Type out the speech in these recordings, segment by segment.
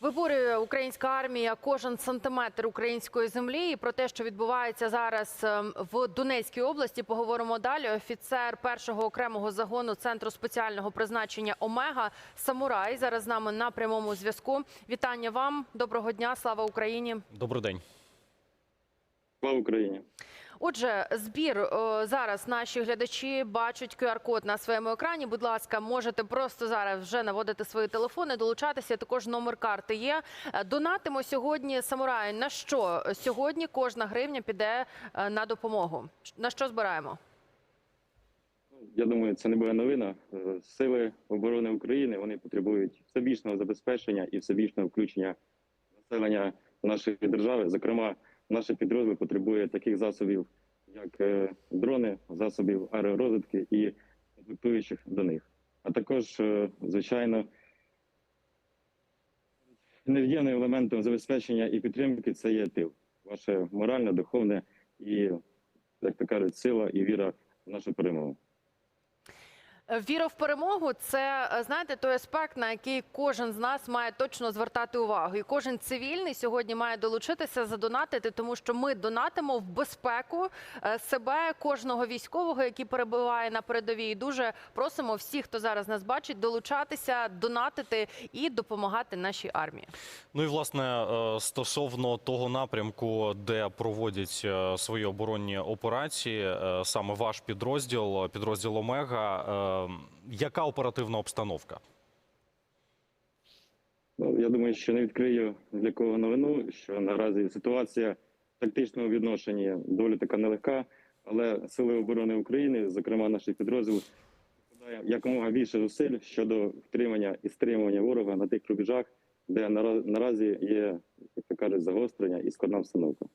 Виборює українська армія кожен сантиметр української землі. І про те, що відбувається зараз ем, в Донецькій області, поговоримо далі. Офіцер першого окремого загону центру спеціального призначення Омега Самурай зараз з нами на прямому зв'язку. Вітання вам, доброго дня, слава Україні. Добрий день. Слава Україні! Отже, збір е, зараз наші глядачі бачать QR-код на своєму екрані. Будь ласка, можете просто зараз вже наводити свої телефони, долучатися. Також номер карти є. Е, Донатимо сьогодні самураю. На що сьогодні кожна гривня піде е, на допомогу? На що збираємо? Я думаю, це не буде новина. Сили оборони України вони потребують всебічного забезпечення і всебічного включення населення нашої держави. Зокрема, наші підрозділ потребує таких засобів, як е, дрони, засобів аеророзвитки і комплектуючих до них. А також, е, звичайно, невід'ємним елементом забезпечення і підтримки це є тил, ваше моральне, духовне і, як то кажуть, сила і віра в нашу перемогу. Віра в перемогу це е, знаєте той аспект, на який кожен з нас має точно звертати увагу. І кожен цивільний сьогодні має долучитися задонатити, тому що ми донатимо в безпеку е, себе, кожного військового, який перебуває на передовій. І Дуже просимо всіх, хто зараз нас бачить, долучатися, донатити і допомагати нашій армії. Ну і власне е, стосовно того напрямку, де проводять свої оборонні операції, саме ваш підрозділ, підрозділ Омега. Е, Яка оперативна обстановка? Ну, я думаю, що не відкрию для кого новину, що наразі ситуація в тактичному відношенні доволі така нелегка, але Сили оборони України, зокрема наш підрозділ, вкладає якомога більше зусиль щодо втримання і стримування ворога на тих рубежах, де наразі є, як то кажуть, загострення і складна обстановка.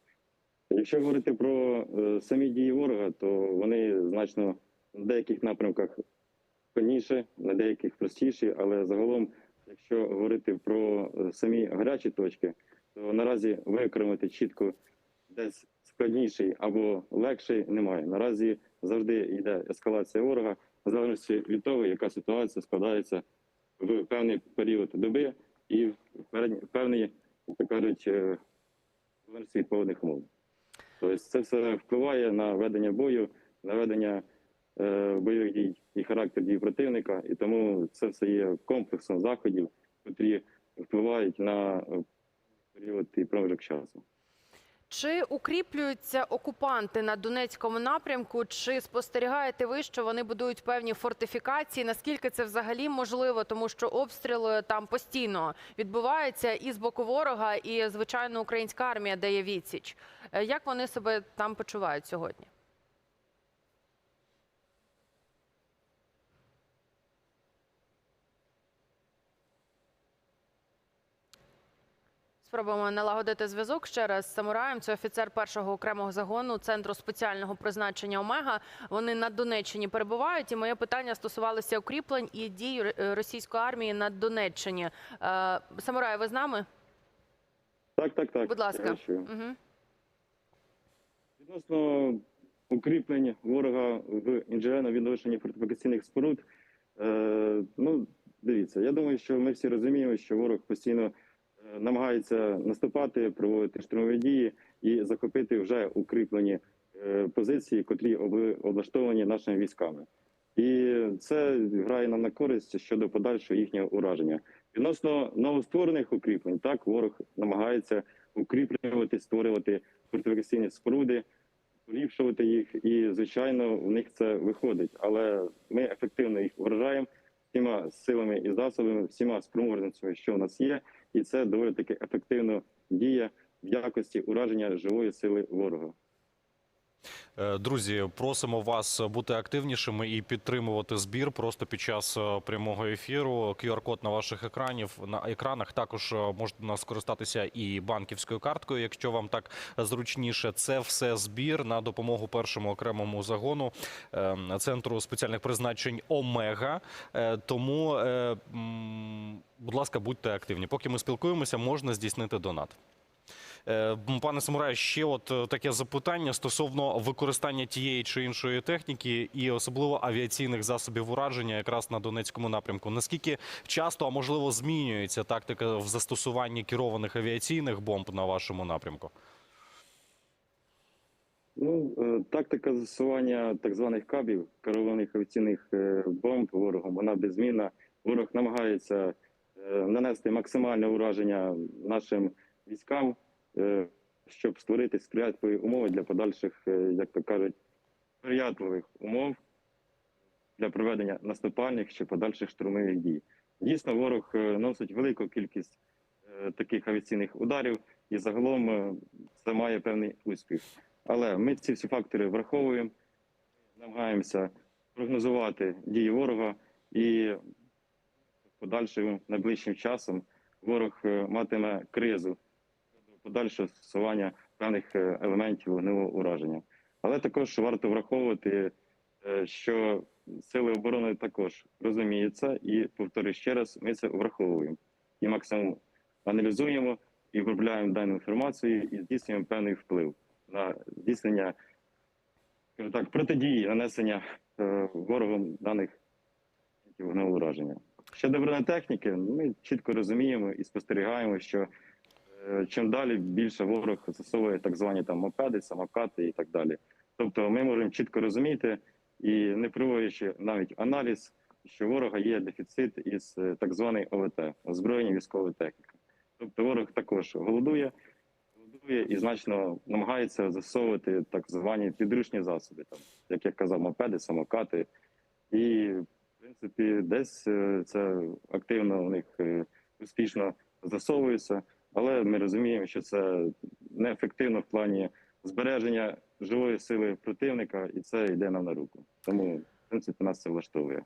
Якщо говорити про е, самі дії ворога, то вони значно на деяких напрямках складніше, на деяких простіші, але загалом Якщо говорити про е, самі гарячі точки, то наразі використати чітко десь складніший або легший немає. Наразі завжди йде ескалація ворога, в залежності від того, яка ситуація складається в певний період доби і в певний, то кажуть, від погодних умов. Тобто це все впливає на ведення бою, на ведення бойових дій і характер дій противника, і тому це все є комплексом заходів, які впливають на е, період і проміжок часу. Чи укріплюються окупанти на Донецькому напрямку? Чи спостерігаєте ви, що вони будують певні фортифікації? Наскільки це взагалі можливо? Тому що обстріли там постійно відбуваються і з боку ворога, і звичайно українська армія дає відсіч. Е, Як вони себе там почувають сьогодні? Спробуємо налагодити зв'язок ще раз з самураєм. Це офіцер першого окремого загону центру спеціального призначення Омега. Вони на Донеччині перебувають. І моє питання стосувалося укріплень і дій е, російської армії на Донеччині. Е, Самурай, ви з нами? Так, так, так. Будь ласка. Угу. Відносно укріплень ворога в інженерно відношенні фортифікаційних споруд. Е, ну, дивіться, я думаю, що ми всі розуміємо, що ворог постійно намагається наступати, проводити штурмові дії і захопити вже укріплені е, позиції, котрі облаштовані нашими військами. І це грає нам на користь щодо подальшого їхнього ураження. Відносно новостворених укріплень, так ворог намагається укріплювати, створювати фортифікаційні споруди, поліпшувати їх, і звичайно, в них це виходить. Але ми ефективно їх вражаємо всіма силами і засобами, всіма спроможницями, що в нас є, і це доволі таки ефективно діє в якості ураження живої сили ворога. Е, Друзі, просимо вас бути активнішими і підтримувати збір просто під час е, прямого ефіру. QR-код на ваших екранів на екранах також е, можна скористатися і банківською карткою, якщо вам так зручніше. Це все збір на допомогу першому окремому загону е, центру спеціальних призначень Омега. Тому, будь ласка, будьте активні. Поки ми спілкуємося, можна здійснити донат. Е, Пане Самураю, ще от е, таке запитання стосовно використання тієї чи іншої техніки, і особливо авіаційних засобів ураження, якраз на Донецькому напрямку. Наскільки часто, а можливо, змінюється тактика в застосуванні керованих авіаційних бомб на вашому напрямку? Ну, е, тактика застосування так званих кабів, керованих авіаційних бомб ворогом, вона беззмінна. Ворог намагається нанести максимальне ураження нашим військам, щоб створити сприятливі умови для подальших, е, як то кажуть, сприятливих умов для проведення наступальних чи подальших штурмових дій. Дійсно, ворог е, носить велику кількість е, таких авіаційних ударів, і загалом е, це має певний успіх. Але ми ці всі фактори враховуємо, намагаємося прогнозувати дії ворога, і подальшим найближчим часом ворог е, матиме кризу подальшого застосування певних е, елементів вогневого ураження. Але також варто враховувати, е, що сили оборони також розуміються, і повторюю ще раз, ми це враховуємо і максимум аналізуємо і виробляємо дану інформацію і здійснюємо певний вплив на здійснення так, протидії нанесення е, ворогом даних вогневого ураження. Щодо бронетехніки, ми чітко розуміємо і спостерігаємо, що чим далі більше ворог застосовує так звані там мопеди, самокати і так далі. Тобто ми можемо чітко розуміти і не проводячи навіть аналіз, що ворога є дефіцит із е, так званої ОВТ озброєння військової техніки. Тобто ворог також голодує, голодує і значно намагається застосовувати так звані підручні засоби, там, як я казав, мопеди, самокати. І, в принципі, десь е, це активно у них е, успішно засовується, але ми розуміємо, що це неефективно в плані збереження живої сили противника, і це йде нам на руку. Тому, в принципі, нас це влаштовує.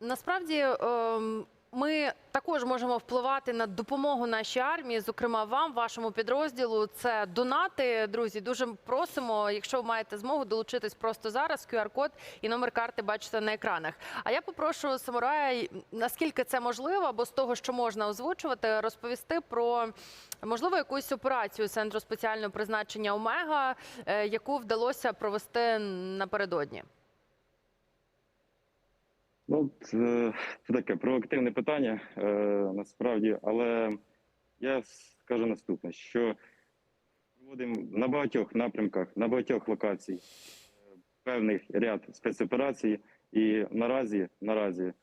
Насправді ем, ми також можемо впливати на допомогу нашій армії, зокрема вам, вашому підрозділу. Це донати. Друзі, дуже просимо, якщо ви маєте змогу долучитись просто зараз. QR-код і номер карти бачите на екранах. А я попрошу самурая, наскільки це можливо, або з того, що можна озвучувати, розповісти про можливо якусь операцію центру спеціального призначення Омега, е, яку вдалося провести напередодні. Ну, це це таке провокативне питання е, насправді, але я скажу наступне: що проводимо на багатьох напрямках, на багатьох локацій е, певний ряд спецоперацій, і наразі, наразі е,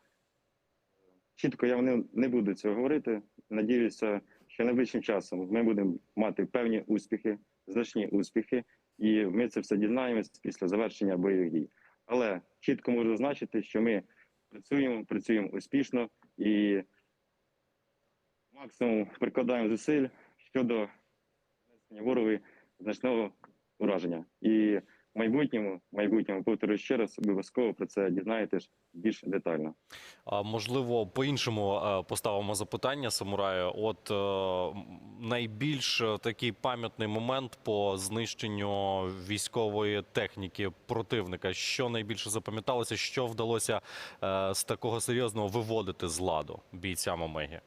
чітко я не, не буду цього говорити. Надіюся, що найближчим часом ми будемо мати певні успіхи, значні успіхи, і ми це все дізнаємось після завершення бойових дій. Але чітко можу зазначити, що ми працюємо, працюємо успішно і максимум прикладаємо зусиль щодо ворогові значного ураження. І в майбутньому, в майбутньому, повторюю ще раз, обов'язково про це дізнаєтесь більш детально. А можливо, по-іншому е, поставимо запитання самураю. От е, найбільш е, такий пам'ятний момент по знищенню військової техніки противника. Що найбільше запам'яталося, що вдалося з такого серйозного виводити з ладу бійцям Омегі?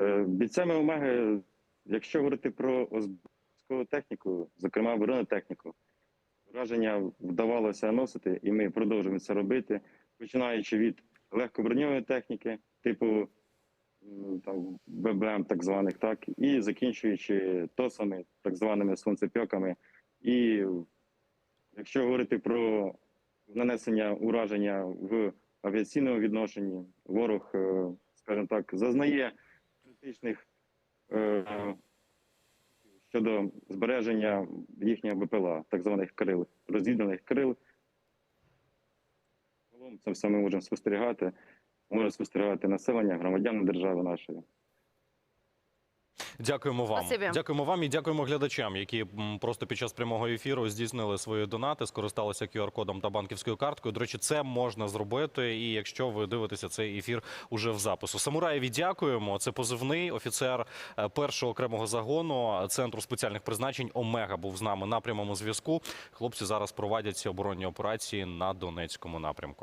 Е, Бійцями Омеги, якщо говорити про військову техніку, зокрема бронетехніку, враження вдавалося носити, і ми продовжуємо це робити, починаючи від легкоброньової техніки, типу там, ББМ, так званих, так, і закінчуючи ТОСами, так званими сонцепьоками. І якщо говорити про нанесення ураження в авіаційному відношенні, ворог, е, скажімо так, зазнає критичних е, щодо збереження їхнього БПЛА, так званих крил, розвідданих крил. Це все ми можемо спостерігати. Може спостерігати населення, громадян держави нашої. Дякуємо вам. Спасибі. Дякуємо вам і дякуємо глядачам, які просто під час прямого ефіру здійснили свої донати, скористалися QR-кодом та банківською карткою. До речі, це можна зробити. І якщо ви дивитеся цей ефір уже в запису. Самураєві дякуємо. Це позивний офіцер е, першого окремого загону центру спеціальних призначень Омега був з нами на прямому зв'язку. Хлопці зараз проводять ці оборонні операції на Донецькому напрямку.